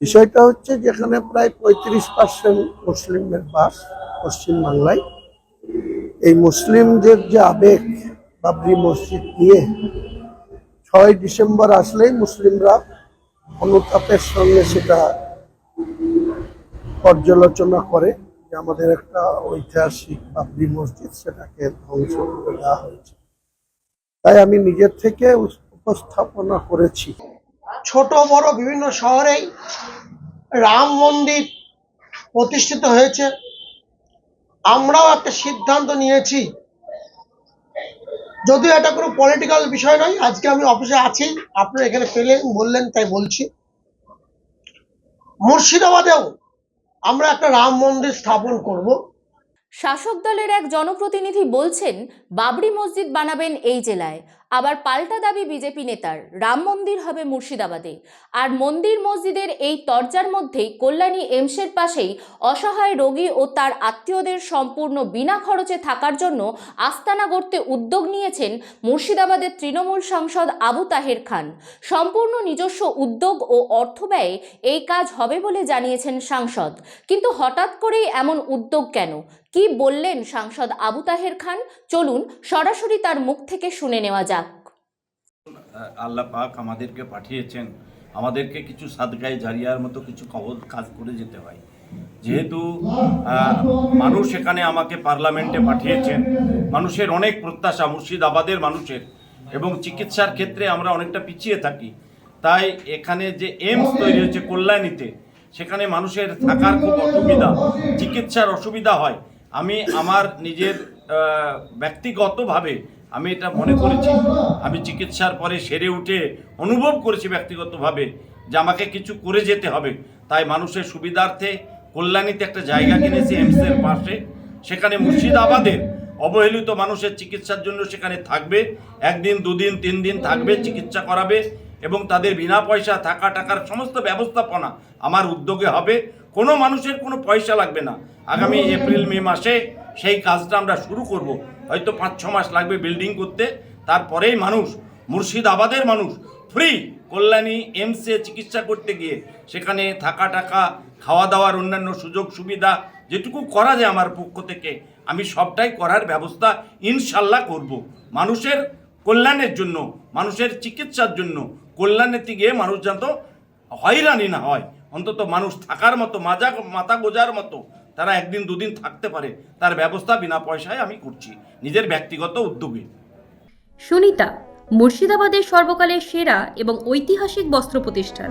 বিষয়টা হচ্ছে যেখানে প্রায় পঁয়ত্রিশ পার্সেন্ট মুসলিমের বাস পশ্চিম বাংলায় এই মুসলিমদের যে আবেগ, বাবরি মসজিদ নিয়ে ছয় ডিসেম্বর আসলেই মুসলিমরা অনুতাপের সঙ্গে সেটা পর্যালোচনা করে যে আমাদের একটা ঐতিহাসিক বাবরি মসজিদ সেটাকে ধ্বংস করে দেওয়া হয়েছে। তাই আমি নিজের থেকে উপস্থাপনা করেছি। ছোট, বড় বিভিন্ন শহরেই রাম মন্দির প্রতিষ্ঠিত হয়েছে। আমরাও একটা সিদ্ধান্ত নিয়েছি। যদিও এটা কোনো পলিটিক্যাল বিষয় নয়, আজকে আমি অফিসে আছি, আপনারা এখানে পেলেন, বললেন, তাই বলছি। মুর্শিদাবাদেও আমরা একটা রাম মন্দির স্থাপন করব। শাসক দলের এক জনপ্রতিনিধি বলছেন, বাবরি মসজিদ বানাবেন এই জেলায়। আবার পাল্টা দাবি বিজেপি নেতার। রাম মন্দির হবে মুর্শিদাবাদে। আর মন্দির মসজিদের এই তরজার মধ্যেই কল্যাণী এমসের পাশেই অসহায় রোগী ও তার আত্মীয়দের সম্পূর্ণ বিনা খরচে থাকার জন্য আস্তানা গড়তে উদ্যোগ নিয়েছেন মুর্শিদাবাদের তৃণমূল সাংসদ আবু তাহের খান। সম্পূর্ণ নিজস্ব উদ্যোগ ও অর্থ ব্যয়ে এই কাজ হবে বলে জানিয়েছেন সাংসদ। কিন্তু হঠাৎ করেই এমন উদ্যোগ কেন? কি বললেন সাংসদ আবু তাহের খান? চলুন সরাসরি তার মুখ থেকে শুনে নেওয়া যাক। আল্লাহ পাক আমাদেরকে পাঠিয়েছেন। আমাদেরকে কিছু সাদগায়, জারিয়ার মতো কিছু কবল কাজ করে যেতে হয়। যেহেতু মানুষ এখানে আমাকে পার্লামেন্টে পাঠিয়েছেন, মানুষের অনেক প্রত্যাশা, মুর্শিদাবাদের মানুষের, এবং চিকিৎসার ক্ষেত্রে আমরা অনেকটা পিছিয়ে থাকি। তাই এখানে যে এইমস তৈরি হয়েছে কল্যাণীতে, সেখানে মানুষের থাকার খুব অসুবিধা, চিকিৎসার অসুবিধা হয়। আমি আমার নিজের ব্যক্তিগতভাবে আমি এটা মনে করেছি। আমি চিকিৎসার পরে সেরে উঠে অনুভব করেছি ব্যক্তিগতভাবে যে আমাকে কিছু করে যেতে হবে। তাই মানুষের সুবিধার্থে কল্যাণীতে একটা জায়গা কিনেছি এমসের পাশে। সেখানে মুর্শিদাবাদের অবহেলিত মানুষের চিকিৎসার জন্য সেখানে থাকবে। একদিন, দুদিন, তিন দিন থাকবে, চিকিৎসা করাবে এবং তাদের বিনা পয়সা থাকা টাকার সমস্ত ব্যবস্থাপনা আমার উদ্যোগে হবে। কোনো মানুষের কোনো পয়সা লাগবে না। আগামী এপ্রিল, মে মাসে সেই কাজটা আমরা শুরু করব। হয়তো পাঁচ, ছ মাস লাগবে বিল্ডিং করতে। তারপরেই মানুষ, মুর্শিদাবাদের মানুষ ফ্রি কল্যাণী এমসে চিকিৎসা করতে গিয়ে সেখানে থাকা টাকা, খাওয়া দাওয়ার অন্যান্য সুযোগ সুবিধা যেটুকু করা যায় আমার পক্ষ থেকে, আমি সবটাই করার ব্যবস্থা ইনশাল্লাহ করব। মানুষের কল্যাণের জন্য, মানুষের চিকিৎসার জন্য কল্যাণের দিকে মানুষ যাতে হয়রানি না হয়। অন্তত মানুষ থাকার মতো, মাজা, মাথা গোজার মতো তারা একদিন দুদিন থাকতে পারে। তার ব্যবস্থা বিনা পয়সায় আমি করছি। নিজের ব্যক্তিগত উদ্যোগে। সুনিতা, মুর্শিদাবাদের সর্বকালের সেরা এবং ঐতিহাসিক বস্ত্র প্রতিষ্ঠান।